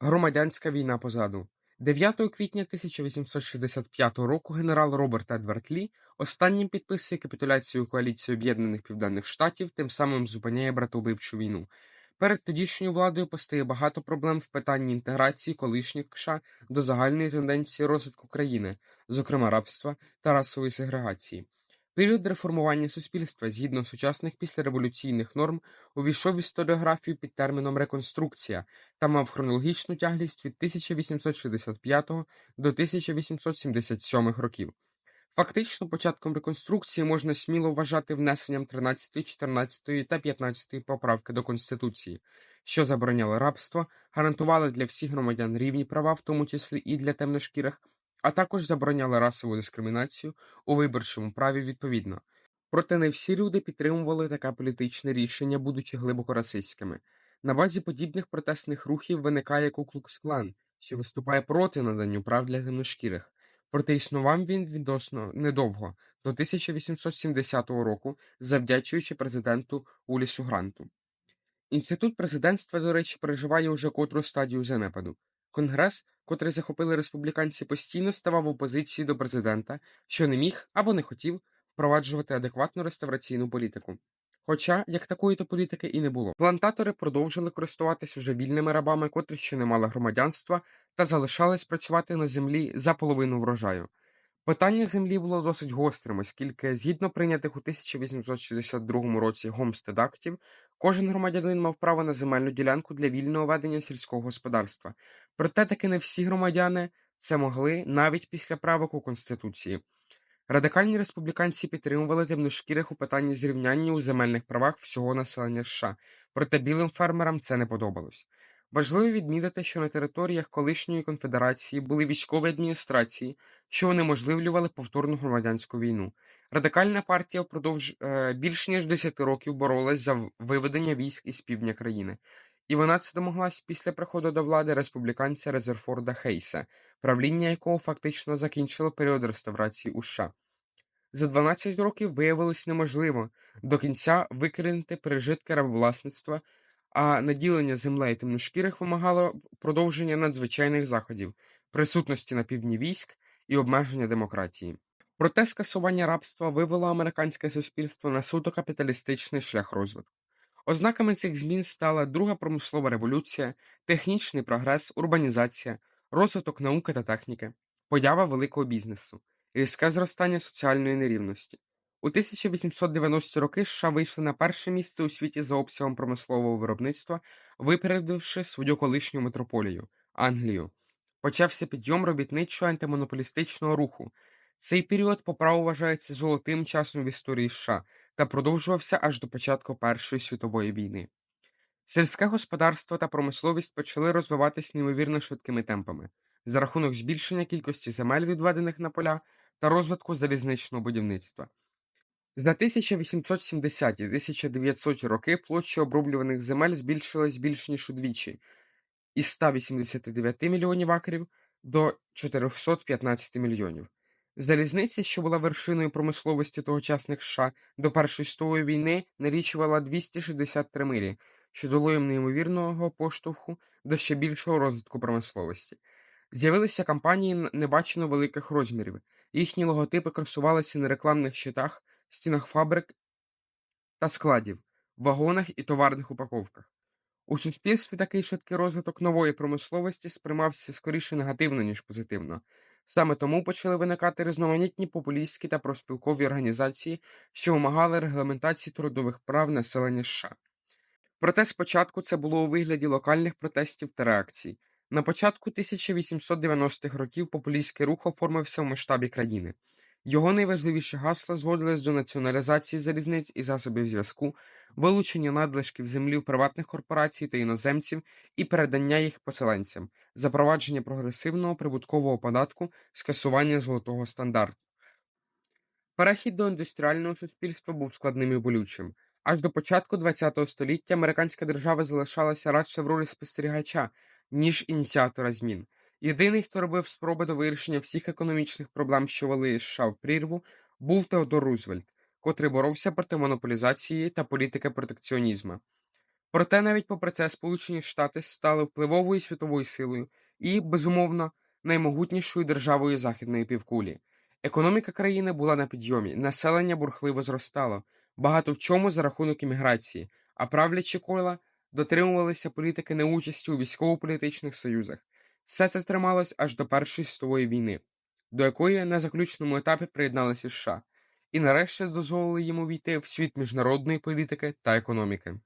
Громадянська війна позаду 9 квітня 1865 року генерал Роберт Едвард Лі останнім підписує капітуляцію коаліції Об'єднаних Південних Штатів, тим самим зупиняє братовбивчу війну. Перед тодішньою владою постає багато проблем в питанні інтеграції колишніх США до загальної тенденції розвитку країни, зокрема рабства та расової сегрегації. Період реформування суспільства згідно сучасних післяреволюційних норм увійшов в історіографію під терміном реконструкція та мав хронологічну тяглість від 1865 до 1877 років. Фактично, початком реконструкції можна сміло вважати внесенням 13, 14 та 15 поправки до Конституції, що забороняли рабство, гарантували для всіх громадян рівні права, в тому числі і для темношкірих, а також забороняли расову дискримінацію у виборчому праві відповідно. Проте не всі люди підтримували таке політичне рішення, будучи глибоко расистськими. На базі подібних протестних рухів виникає Куклукс-клан, що виступає проти наданню прав для темношкірих. Проте існував він відносно недовго, до 1870 року, завдячуючи президенту Улісу Гранту. Інститут президентства, до речі, переживає уже котру стадію занепаду. Конгрес, котрий захопили республіканці, постійно ставав в опозиції до президента, що не міг або не хотів впроваджувати адекватну реставраційну політику. Хоча як такої то політики і не було. Плантатори продовжили користуватись уже вільними рабами, котрі ще не мали громадянства, та залишались працювати на землі за половину врожаю. Питання землі було досить гострим, оскільки, згідно прийнятих у 1862 році Гомстед-актів, кожен громадянин мав право на земельну ділянку для вільного ведення сільського господарства. Проте таки не всі громадяни це могли навіть після правок у Конституції. Радикальні республіканці підтримували темношкірих у питанні зрівняння у земельних правах всього населення США, проте білим фермерам це не подобалось. Важливо відмітити, що на територіях колишньої конфедерації були військові адміністрації, що унеможливлювали повторну громадянську війну. Радикальна партія впродовж е, більш ніж 10 років боролась за виведення військ із півдня країни, і вона це домоглась після приходу до влади республіканця Резерфорда Хейса, правління якого фактично закінчило період реставрації у США. За 12 років виявилось неможливо до кінця викорінити пережитки рабовласництва а наділення землею темношкірих вимагало продовження надзвичайних заходів, присутності на півдні військ і обмеження демократії. Проте скасування рабства вивело американське суспільство на суто капіталістичний шлях розвитку. Ознаками цих змін стала друга промислова революція, технічний прогрес, урбанізація, розвиток науки та техніки, поява великого бізнесу, різке зростання соціальної нерівності. У 1890 роки США вийшли на перше місце у світі за обсягом промислового виробництва, випередивши свою колишню метрополію Англію. Почався підйом робітничого антимонополістичного руху. Цей період по праву вважається золотим часом в історії США та продовжувався аж до початку Першої світової війни. Сільське господарство та промисловість почали розвиватись неймовірно швидкими темпами за рахунок збільшення кількості земель, відведених на поля, та розвитку залізничного будівництва. За 1870-1900 роки площа оброблюваних земель збільшилась більш ніж удвічі із 189 мільйонів акрів до 415 мільйонів. Залізниця, що була вершиною промисловості тогочасних США до Першої світової війни, налічувала 263 милі, що дало їм неймовірного поштовху до ще більшого розвитку промисловості. З'явилися компанії небачено великих розмірів, їхні логотипи красувалися на рекламних щитах стінах фабрик та складів, вагонах і товарних упаковках. У суспільстві такий швидкий розвиток нової промисловості сприймався скоріше негативно, ніж позитивно. Саме тому почали виникати різноманітні популістські та проспілкові організації, що вимагали регламентації трудових прав населення США. Проте спочатку це було у вигляді локальних протестів та реакцій. На початку 1890-х років популістський рух оформився в масштабі країни. Його найважливіші гасла зводились до націоналізації залізниць і засобів зв'язку, вилучення надлишків землі в приватних корпорацій та іноземців і передання їх поселенцям, запровадження прогресивного прибуткового податку, скасування золотого стандарту. Перехід до індустріального суспільства був складним і болючим. Аж до початку ХХ століття американська держава залишалася радше в ролі спостерігача, ніж ініціатора змін. Єдиний, хто робив спроби до вирішення всіх економічних проблем, що вели США в прірву, був Теодор Рузвельт, котрий боровся проти монополізації та політики протекціонізму. Проте навіть попри це Сполучені Штати стали впливовою світовою силою і, безумовно, наймогутнішою державою Західної півкулі. Економіка країни була на підйомі, населення бурхливо зростало, багато в чому за рахунок імміграції, а правлячі кола дотримувалися політики неучасті у військово-політичних союзах. Все це трималось аж до Першої світової війни, до якої на заключному етапі приєдналися США, і нарешті дозволили йому війти в світ міжнародної політики та економіки.